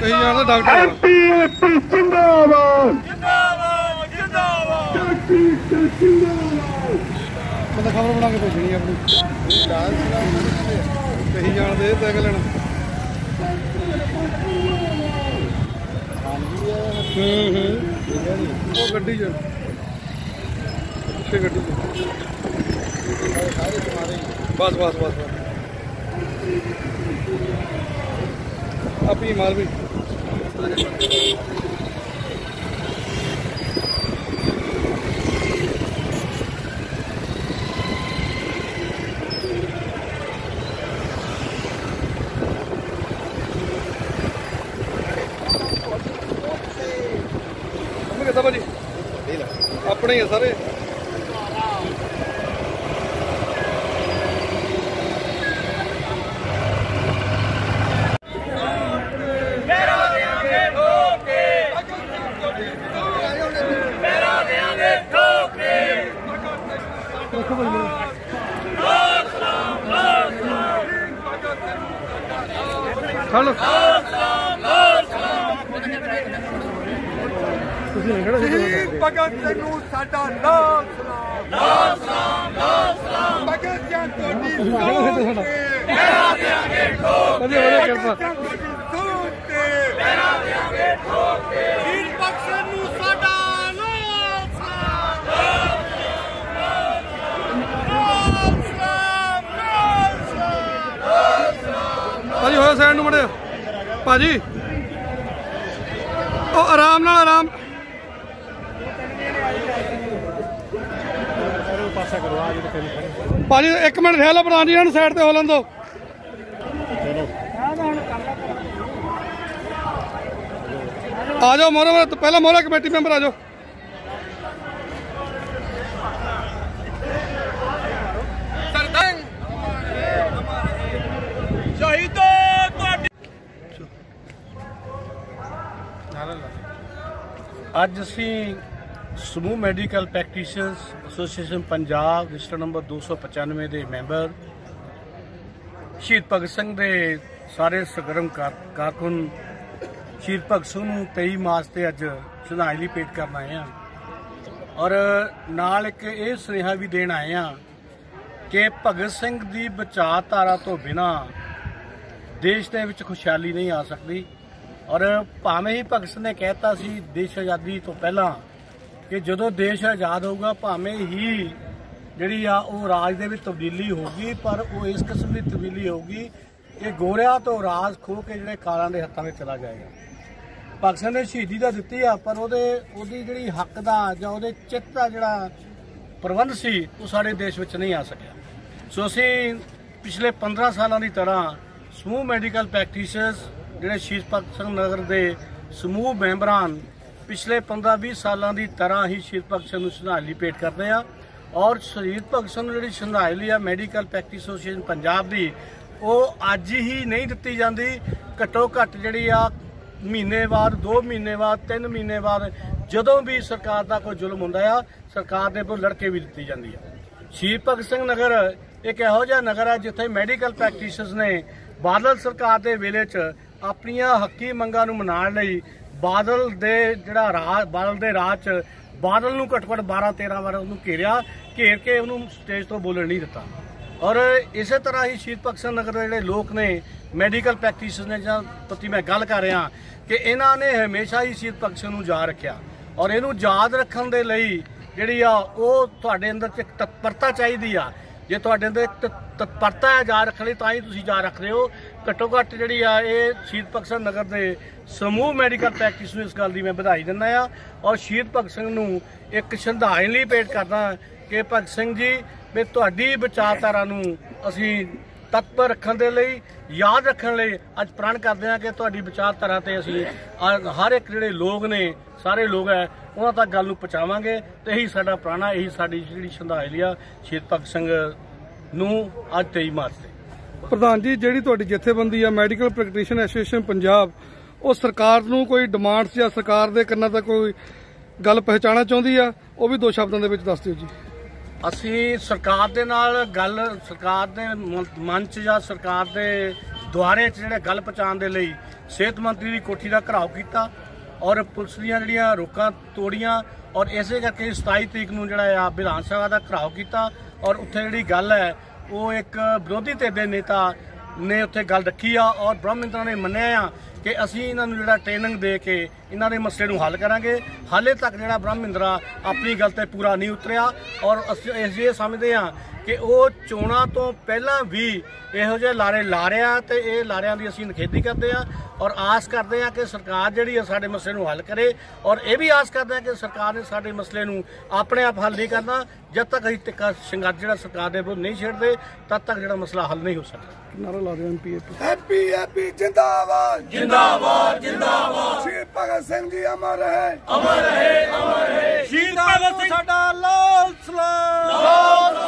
ਤੁਸੀਂ ਜਾਣਦੇ ਡਾਕਟਰ। ਐਮਪੀਏਪੀ ਜਿੰਦਾਬਾਦ ਜਿੰਦਾਬਾਦ। ਜਿੰਦਾਬਾਦ ਬੰਦਾ ਖਬਰ ਬਣਾ ਕੇ ਭੇਜਣੀ ਆਪਣੀ। ਤੁਸੀਂ ਜਾਣਦੇ ਤੈਗ ਲੈਣਾ। ਹੂੰ ਹੂੰ। ਉਹ ਗੱਡੀ 'ਚ। ਪਿੱਛੇ ਗੱਡੀ 'ਚ। ਬਸ ਬਸ ਬਸ ਬਸ। ਆਪੀ ਮਾਰ ਵੀ। ਮੰਮੀ ਭਾਜੀ ਆਪਣੇ ਹੀ ਆ ਸਾਰੇ ਮੇਰਾ ਦੇਾਂਗੇ ਠੋਕੇ ਮੇਰਾ ਦੇਾਂਗੇ ਠੋਕੇ ਖੜ ਤੁਸੀਂ ਨਹੀਂ ਖੜਾ ਸੀ ਭਗਤ ਸਿੰਘ ਨੂੰ ਸਾਡਾ ਨਾਮ ਸੁਣਾ ਨਾਮ ਸੁਣਾ ਨਾਮ ਸੁਣਾ ਭਗਤ ਸਿੰਘ ਤੁਹਾਡੀ ਸੋਚ ਤੇ ਵਧੀਆ ਵਧੀਆ ਕਿਰਪਾ ਭਗਤ ਸਿੰਘ ਤੁਹਾਡੀ ਸੋਚ ਤੇ ਮੇਰਾ ਦਿਆਂਗੇ ਠੋਕ ਕੇ ਵੀਰ ਬਖਸ਼ ਨੂੰ ਸਾਡਾ ਨਾਮ ਸੁਣਾ ਨਾਮ ਸੁਣਾ ਨਾਮ ਸੁਣਾ ਸਾਈਡ ਨੂੰ ਮੜਿਆ ਭਾਜੀ। ਉਹ ਆਰਾਮ ਨਾਲ, ਆਰਾਮ। ਭਾਜੀ, ਇੱਕ ਮਿੰਟ ਠਹਿਰ ਲਓ, ਪ੍ਰਧਾਨ ਜੀ, ਇਹਨਾਂ ਨੂੰ ਸਾਈਡ ਤੇ ਹੋ ਲੈਣ ਦਿਓ ਆ ਜਾਓ ਮੋਰੇ ਮੋਰੇ ਪਹਿਲਾਂ ਮੋਰੇ ਕਮੇਟੀ ਮੈਂਬਰ ਆ ਜਾਓ। ਅੱਜ ਅਸੀਂ ਸਮੂਹ medical practitioners association Punjab, register number 295 ਦੇ ਮੈਂਬਰ, ਸ਼ਹੀਦ ਭਗਤ ਸਿੰਘ ਦੇ ਸਾਰੇ ਸਰਗਰਮ ਕਾਰਕੁਨ, ਸ਼ਹੀਦ ਭਗਤ ਸਿੰਘ ਨੂੰ 23 ਮਾਰਚ ਤੇ ਅੱਜ ਸ਼ਰਧਾਂਜਲੀ ਭੇਟ ਕਰਨ ਆਏ ਆ ਔਰ ਨਾਲ ਇੱਕ ਇਹ ਸੁਨੇਹਾ ਵੀ ਦੇਣ ਆਏ ਆ ਕਿ ਭਗਤ ਸਿੰਘ ਦੀ ਵਿਚਾਰਧਾਰਾ ਤੋਂ ਬਿਨਾ ਦੇਸ਼ ਦੇ ਵਿੱਚ ਖੁਸ਼ਹਾਲੀ ਨਹੀਂ ਆ ਸਕਦੀ। ਔਰ ਭਾਵੇਂ ਹੀ ਭਗਤ ਸਿੰਘ ਨੇ ਕਹਿਤਾ ਸੀ, ਦੇਸ਼ ਆਜ਼ਾਦੀ ਤੋਂ ਪਹਿਲਾਂ ਕਿ ਜਦੋਂ ਦੇਸ਼ ਆਜ਼ਾਦ ਹੋਊਗਾ, ਭਾਵੇਂ ਹੀ ਜਿਹੜੀ ਆ ਉਹ ਰਾਜ ਦੇ ਵਿੱਚ ਤਬਦੀਲੀ ਹੋਊਗੀ, ਪਰ ਉਹ ਇਸ ਕਿਸਮ ਦੀ ਤਬਦੀਲੀ ਹੋਊਗੀ ਕਿ ਗੋਰਿਆਂ ਤੋਂ ਰਾਜ ਖੋ ਕੇ ਜਿਹੜੇ ਕਾਲਾਂ ਦੇ ਹੱਥਾਂ ਵਿੱਚ ਚਲਾ ਜਾਏਗਾ। ਭਗਤ ਸਿੰਘ ਨੇ ਸ਼ਹੀਦੀ ਤਾਂ ਦਿੱਤੀ ਆ, ਪਰ ਉਹਦੇ, ਉਹਦੀ ਜਿਹੜੀ ਹੱਕ ਦਾ ਜਾਂ ਉਹਦੇ ਚਿੱਤ ਦਾ ਜਿਹੜਾ ਪ੍ਰਬੰਧ ਸੀ, ਉਹ ਸਾਡੇ ਦੇਸ਼ ਵਿੱਚ ਨਹੀਂ ਆ ਸਕਿਆ। ਸੋ ਅਸੀਂ ਪਿਛਲੇ 15 ਸਾਲਾਂ ਦੀ ਤਰ੍ਹਾਂ ਸਮੂਹ ਮੈਡੀਕਲ ਪ੍ਰੈਕਟੀਸ਼ਨਰਸ ਜਿਹੜੇ ਸ਼ਹੀਦ ਭਗਤ ਸਿੰਘ ਨਗਰ ਦੇ ਸਮੂਹ ਮੈਂਬਰਾਂ ਹਨ, ਪਿਛਲੇ 15-20 ਸਾਲਾਂ ਦੀ ਤਰ੍ਹਾਂ ਹੀ ਸ਼ਹੀਦ ਭਗਤ ਸਿੰਘ ਨੂੰ ਸ਼ਰਧਾਂਜਲੀ ਭੇਟ ਕਰਦੇ ਆ। ਔਰ ਸ਼ਹੀਦ ਭਗਤ ਸਿੰਘ ਨੂੰ ਜਿਹੜੀ ਸ਼ਰਧਾਂਜਲੀ ਆ ਮੈਡੀਕਲ ਪ੍ਰੈਕਟਿਸ ਐਸੋਸੀਏਸ਼ਨ ਪੰਜਾਬ ਦੀ ਉਹ ਅੱਜ ਹੀ ਨਹੀਂ ਦਿੱਤੀ ਜਾਂਦੀ। ਘੱਟੋ ਘੱਟ ਜਿਹੜੀ ਆ ਮਹੀਨੇ ਬਾਅਦ 2 ਮਹੀਨੇ ਬਾਅਦ 3 ਮਹੀਨੇ ਬਾਅਦ ਜਦੋਂ ਵੀ ਸਰਕਾਰ ਦਾ ਕੋਈ ਜ਼ੁਲਮ ਹੁੰਦਾ ਆ ਸਰਕਾਰ ਦੇ ਕੋਲ ਲੜਕੇ ਵੀ ਦਿੱਤੀ ਜਾਂਦੀ ਆ। ਸ਼ਹੀਦ ਭਗਤ ਸਿੰਘ ਨਗਰ ਇੱਕ ਇਹੋ ਜਿਹਾ ਨਗਰ ਹੈ ਜਿੱਥੇ ਮੈਡੀਕਲ ਪ੍ਰੈਕਟੀਸ਼ਨਰਸ ਨੇ ਬਾਦਲ ਸਰਕਾਰ ਦੇ ਵੇਲੇ 'ਚ ਆਪਣੀਆਂ ਹੱਕੀ ਮੰਗਾਂ ਨੂੰ ਮਨਾਉਣ ਲਈ ਬਾਦਲ ਦੇ ਜਿਹੜਾ ਰਾਜ, ਬਾਦਲ ਦੇ ਰਾਜ 'ਚ ਬਾਦਲ ਨੂੰ ਘੱਟੋ ਘੱਟ 12 13 ਵਾਰ ਉਹਨੂੰ ਘੇਰਿਆ, ਘੇਰ ਕੇ ਉਹਨੂੰ ਸਟੇਜ ਤੋਂ ਬੋਲਣ ਨਹੀਂ ਦਿੱਤਾ। ਔਰ ਇਸੇ ਤਰ੍ਹਾਂ ਹੀ ਸ਼ਹੀਦ ਭਗਤ ਸਿੰਘ ਨਗਰ ਦੇ ਜਿਹੜੇ ਲੋਕ ਨੇ ਮੈਡੀਕਲ ਪ੍ਰੈਕਟਿਸ਼ਨਰ ਨੇ ਜਾਂ ਪ੍ਰਤੀ ਮੈਂ ਗੱਲ ਕਰ ਰਿਹਾ, ਕਿ ਇਹਨਾਂ ਨੇ ਹਮੇਸ਼ਾ ਹੀ ਸ਼ਹੀਦ ਭਗਤ ਸਿੰਘ ਨੂੰ ਯਾਦ ਰੱਖਿਆ। ਔਰ ਇਹਨੂੰ ਯਾਦ ਰੱਖਣ ਦੇ ਲਈ ਜਿਹੜੀ ਆ, ਉਹ ਤੁਹਾਡੇ ਅੰਦਰ ਇੱਕ ਤਤਪਰਤਾ ਚਾਹੀਦੀ ਆ ਜੇ ਤੁਹਾਡੇ ਅੰਦਰ ਤਤਪਰਤਾ ਹੈ ਜਾ ਰੱਖਣ ਲਈ, ਤਾਂ ਹੀ ਤੁਸੀਂ ਯਾਦ ਰੱਖਦੇ ਹੋ। ਘੱਟੋ ਘੱਟ ਜਿਹੜੀ ਆ, ਇਹ ਸ਼ਹੀਦ ਭਗਤ ਸਿੰਘ ਨਗਰ ਦੇ ਸਮੂਹ ਮੈਡੀਕਲ ਪ੍ਰੈਕਟਿਸ ਨੂੰ ਇਸ ਗੱਲ ਦੀ ਮੈਂ ਵਧਾਈ ਦਿੰਦਾ ਆ ਔਰ ਸ਼ਹੀਦ ਭਗਤ ਸਿੰਘ ਨੂੰ ਇੱਕ ਸ਼ਰਧਾਂਜਲੀ ਭੇਟ ਕਰਦਾ ਕਿ ਭਗਤ ਸਿੰਘ ਜੀ, ਵੀ ਤੁਹਾਡੀ ਵਿਚਾਰਧਾਰਾ ਨੂੰ ਅਸੀਂ ਤਤਪਰ ਰੱਖਣ ਦੇ ਲਈ, ਯਾਦ ਰੱਖਣ ਲਈ ਅੱਜ ਪ੍ਰਣ ਕਰਦੇ ਹਾਂ ਕਿ ਤੁਹਾਡੀ ਵਿਚਾਰਧਾਰਾ ਤੇ ਅਸੀਂ ਹਰ ਇੱਕ ਜਿਹੜੇ ਲੋਕ ਨੇ, ਸਾਰੇ ਲੋਕ ਹੈ, ਉਹਨਾਂ ਤੱਕ ਗੱਲ ਨੂੰ ਪਹੁੰਚਾਵਾਂਗੇ ਤੇ ਇਹੀ ਸਾਡਾ ਪ੍ਰਾਣਾ, ਇਹੀ ਸਾਡੀ ਜਿਹੜੀ ਸ਼ਰਧਾਂਜਲੀ ਆ ਸ਼ਹੀਦ ਭਗਤ ਸਿੰਘ ਨੂੰ ਅੱਜ 23 ਮਾਰਚ ਤੇ। ਪ੍ਰਧਾਨ ਜੀ, ਜਿਹੜੀ ਤੁਹਾਡੀ ਜਥੇਬੰਦੀ ਆ, ਮੈਡੀਕਲ ਪ੍ਰੈਕਟੀਸ਼ਨਰ ਐਸੋਸੀਏਸ਼ਨ ਪੰਜਾਬ, ਉਹ ਸਰਕਾਰ ਨੂੰ ਕੋਈ ਡਿਮਾਂਡਸ ਜਾਂ ਸਰਕਾਰ ਦੇ ਕੰਨਾਂ ਤੱਕ ਕੋਈ ਗੱਲ ਪਹੁੰਚਾਉਣਾ ਚਾਹੁੰਦੀ ਆ? ਉਹ ਵੀ ਦੋ ਸ਼ਬਦਾਂ ਦੇ ਵਿੱਚ ਦੱਸ ਦਿਓ ਜੀ। ਅਸੀਂ ਸਰਕਾਰ ਦੇ ਨਾਲ ਗੱਲ, ਸਰਕਾਰ ਦੇ ਮ- ਮੰਚ ਜਾਂ ਸਰਕਾਰ ਦੇ ਦੁਆਰੇ 'ਚ ਜਿਹੜੇ ਗੱਲ ਪਹੁੰਚਾਉਣ ਦੇ ਲਈ ਸਿਹਤ ਮੰਤਰੀ ਦੀ ਕੋਠੀ ਦਾ ਘਰਾਓ ਕੀਤਾ ਔਰ ਪੁਲਿਸ ਦੀਆਂ ਜਿਹੜੀਆਂ ਰੋਕਾਂ ਤੋੜੀਆਂ ਔਰ ਇਸੇ ਕਰਕੇ 27 ਤਰੀਕ ਨੂੰ ਜਿਹੜਾ ਆ ਵਿਧਾਨ ਸਭਾ ਦਾ ਘਰਾਓ ਕੀਤਾ ਔਰ ਉੱਥੇ ਜਿਹੜੀ ਗੱਲ ਹੈ, ਉਹ ਇੱਕ ਵਿਰੋਧੀ ਧਿਰ ਦੇ ਨੇਤਾ ਨੇ ਉੱਥੇ ਗੱਲ ਰੱਖੀ ਆ ਔਰ ਬ੍ਰਹਮਿੰਦਰਾ ਨੇ ਮੰਨਿਆ ਆ ਕਿ ਅਸੀਂ ਇਹਨਾਂ ਨੂੰ ਜਿਹੜਾ ਟ੍ਰੇਨਿੰਗ ਦੇ ਕੇ ਇਹਨਾਂ ਦੇ ਮਸਲੇ ਨੂੰ ਹੱਲ ਕਰਾਂਗੇ। ਹਾਲੇ ਤੱਕ ਜਿਹੜਾ ਬ੍ਰਹਮਿੰਦਰਾ ਆਪਣੀ ਗੱਲ ਤੇ ਪੂਰਾ ਨਹੀਂ ਉਤਰਿਆ ਔਰ ਅਸੀਂ ਇਹ ਸਮਝਦੇ ਹਾਂ ਕਿ ਉਹ ਚੋਣਾਂ ਤੋਂ ਪਹਿਲਾਂ ਵੀ ਇਹੋ ਜਿਹੇ ਲਾਰੇ ਲਾ ਰਿਹਾ ਤੇ ਇਹ ਲਾਰਿਆਂ ਦੀ ਅਸੀਂ ਨਿਖੇਧੀ ਕਰਦੇ ਆ ਔਰ ਆਸ ਕਰਦੇ ਆ ਕਿ ਸਰਕਾਰ ਜਿਹੜੀ ਹੈ ਸਾਡੇ ਮਸਲੇ ਨੂੰ ਹੱਲ ਕਰੇ ਔਰ ਇਹ ਵੀ ਆਸ ਕਰਦੇ ਆ ਕਿ ਸਰਕਾਰ ਨੇ ਸਾਡੇ ਮਸਲੇ ਨੂੰ ਆਪਣੇ ਆਪ ਹੱਲ ਨਹੀਂ ਕਰਨਾ। ਜਦ ਤੱਕ ਅਸੀਂ ਟਿੱਕਾ ਸੰਘਰਸ਼ ਜਿਹੜਾ ਸਰਕਾਰ ਦੇ ਵਿਰੁੱਧ ਨਹੀਂ ਛੇੜਦੇ ਤਦ ਤੱਕ ਜਿਹੜਾ ਮਸਲਾ ਹੱਲ ਨਹੀਂ ਹੋ ਸਕਦਾ। ਨਾਰਾ ਲਾ ਦਿਓ ਐਮਪੀ ਐਪੀ ਜਿੰਦਾਬਾਦ। ਜਿੰਦਾਬਾਦ ਜਿੰਦਾਬਾਦ। ਭਗਤ ਸਿੰਘ ਜੀ ਅਮਰ ਰਹੇ। ਸ਼ਹੀਦ ਭਗਤ ਸਿੰਘ। ਸਾਡਾ ਲਾਲ ਸਲਾਮ। ਲਾਲ